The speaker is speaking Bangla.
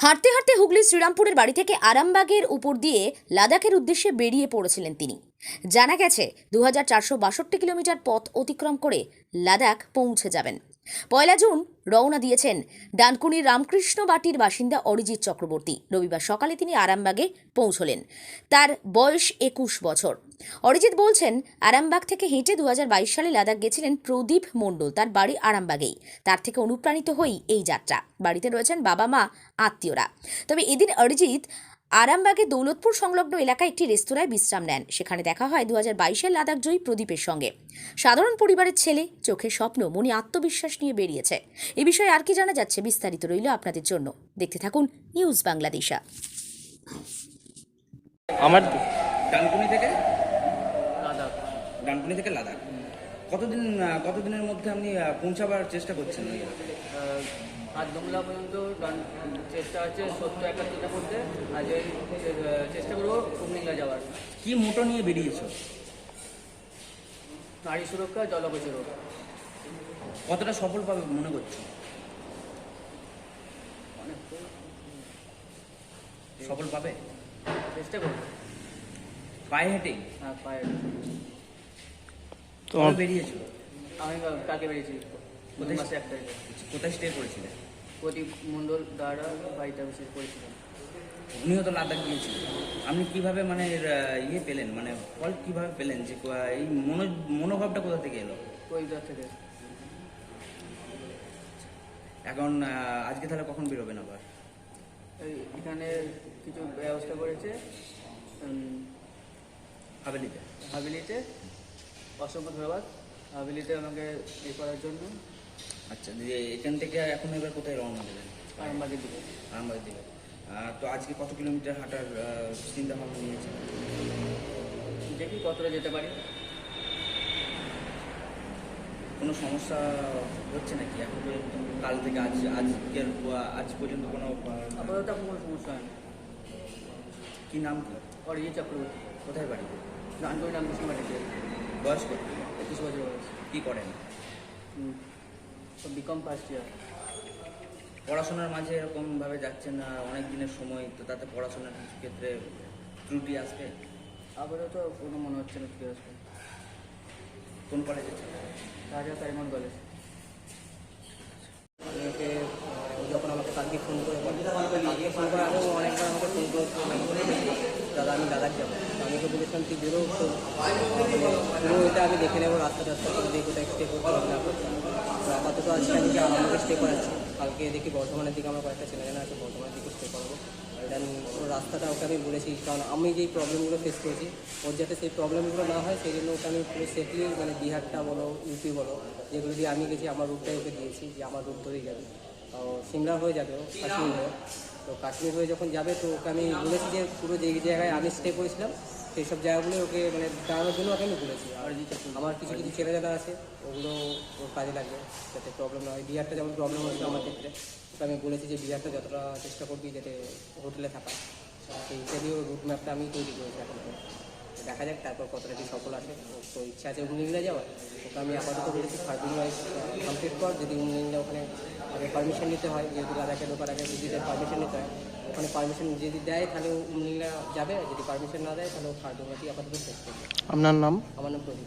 হাঁটতে হাঁটতে হুগলি শ্রীরামপুরের বাড়ি থেকে আরামবাগের উপর দিয়ে লাদাখের উদ্দেশ্যে বেরিয়ে পড়েছিলেন তিনি। জানা গেছে দু হাজার চারশো বাষট্টি কিলোমিটার পথ অতিক্রম করে লাদাখ পৌঁছে যাবেন। পয়লা জুন রওনা দিয়েছেন ডানকুনির রামকৃষ্ণ বাটির বাসিন্দা অরিজিৎ চক্রবর্তী। রবিবার সকালে তিনি আরামবাগে পৌঁছলেন। তার বয়স একুশ বছর। অরিজিৎ বলছেন, আরামবাগ থেকে হেঁটে দু হাজার বাইশ সালে লাদাখ গেছিলেন প্রদীপ মণ্ডল, তার বাড়ি আরামবাগেই। তার থেকে অনুপ্রাণিত হয়েই এই যাত্রা। বাড়িতে রয়েছেন বাবা মা আত্মীয়রা। তবে এদিন অরিজিৎ আরামবাগের দৌলতপুর সংলগ্ন এলাকায় একটি রেস্তোরাঁয় বিশ্রাম নেন। সেখানে দেখা হয় দু হাজার বাইশের লাদাখ জয়ী প্রদীপের সঙ্গে। সাধারণ পরিবারের ছেলে চোখে স্বপ্ন মনে আত্মবিশ্বাস নিয়ে বেরিয়েছে। এ বিষয়ে আর কি জানা যাচ্ছে বিস্তারিত রইল আপনাদের জন্য। দেখতে থাকুন নিউজ বাংলাদেশা। আমার ডানকুনি থেকে? লাদাখ। ডানকুনি থেকে লাদাখ। কতদিন কতদিনের মধ্যে আপনি পৌঁছাবার চেষ্টা করছেন? ওই? দমলা পর্যন্ত চেষ্টা আছে সত্তর মধ্যে আজ চেষ্টা করব কুমিল্লা যাওয়ার। কি মোটো নিয়ে বেরিয়েছো? নারী সুরক্ষা জলগোচরক কতটা সফল পাবে মনে করছ? সফল পাবে? চেষ্টা করব। পায়ে হেঁটে? হ্যাঁ পায়ে তোমার বেরিয়েছো? আমি কাকে বেরিয়েছি? প্রতি মাসে এক তারিখে কোথায় স্টে করেছিলে? প্রদীপ মণ্ডল দ্বারা বাড়িটা বিশেষ করেছিলাম। উনিও তো লাদাখ গিয়েছিলেন আপনি কীভাবে মানে এর, ইয়ে পেলেন? মানে ফল কীভাবে পেলেন? যে এই মনো মনোভাবটা কোথা থেকে এলো? কৈদার থেকে। এখন আজকে তাহলে কখন বেরোবেন আবার? এই এখানে কিছু ব্যবস্থা করেছে উম, হাভেলিতে হাভেলিতে অসংখ্য ধন্যবাদ। হাভেলিতে আমাকে এ করার জন্য। আচ্ছা যে এখান থেকে এখন এবার কোথায় রওনা দেবেন? আরামবাগের দিকে। আরামবাগের দিকে। তো আজকে কত কিলোমিটার হাঁটার চিন্তা ভাবনা নিয়েছেন? দেখি কতটা যেতে পারি। কোনো সমস্যা হচ্ছে নাকি? এখন পর্যন্ত কাল থেকে আজ আজকের আজ পর্যন্ত কোনো আপাতত এখন কোনো সমস্যা হয় কি নাম কি? অরিজিৎ চক্রবর্তী। কোথায় বাড়ি? গানগুলি নাম কিছু মাটিতে বয়স কত? একুশ বছর বয়স। কি করেন? বিকম ফার্স্ট ইয়ার পড়াশোনার মাঝে এরকমভাবে যাচ্ছেন না অনেক দিনের সময় তো তাতে পড়াশোনার কিছু ক্ষেত্রে ত্রুটি আসবে আপাতত কোনো মনে হচ্ছে না ফিরে আসবে কোন কলেজে রাজা কারিমন কলেজ আমাকে যখন আমাকে কালকে ফোন করে দাদা, আমি দাদার যাব আমি ওকে বলেছিলাম তুই তো এটা আমি দেখে নেব, রাস্তা টাস্তা করে দেখি কোথায় করতে না করতে তো আপাতত কালকে দেখি বর্ধমানের দিকে আমার কয়েকটা ছেলে জানা আছে, বর্ধমানের দিকে স্টে করব। দেন রাস্তাটা ওকে আমি বলেছি, কারণ আমি যেই প্রবলেমগুলো ফেস করেছি, ওর যাতে সেই প্রবলেমগুলো না হয়, সেই জন্য ওকে আমি পুরো সেফলি মানে বিহারটা বলো ইউপি বলো, যেগুলো দিয়ে আমি গেছি, আমার রুটটাই ওকে দিয়েছি, যে আমার রুট ধরেই যাবে। তো সিমলা হয়ে যাবে কাশ্মীর হয়ে। তো কাশ্মীর হয়ে যখন যাবে, তো ওকে আমি বলেছি যে পুরো যে জায়গায় আমি স্টে করেছিলাম, সেই সব জায়গাগুলো ওকে মানে দাঁড়ানোর জন্য ওকে আমি বলেছি। আর আমার কিছু কিছু ছেলে যারা আছে, ওগুলো ওর কাজে লাগবে, যাতে প্রবলেম না হয়। বিহারটা যেমন প্রবলেম হয়েছে আমার ক্ষেত্রে, ওকে আমি বলেছি যে বিহারটা যতটা চেষ্টা করবি যাতে হোটেলে থাকা সেই হিসেবেই ওর রুট ম্যাপটা আমি তৈরি করেছি এখন। দেখা যাক তারপর কতটা কি সফল আসে তো ইচ্ছা আছে উমলিংলা যাওয়ার। ওকে আমি আপাতত বলেছি ফার্মিং ওয়াইজ কমপ্লিট কর। যদি উমলিংলা ওখানে আগে পারমিশন নিতে হয় যেহেতু লাদাখে ঢোকার আগে যদি পারমিশন নিতে হয় ওখানে পারমিশন যদি দেয় তাহলে উমলিংলা যাবে। যদি পারমিশন না দেয় তাহলে ও ফার্দিনওয়াটি আপাতত শেষ করবে। আপনার নাম? আমার নাম প্রদীপ।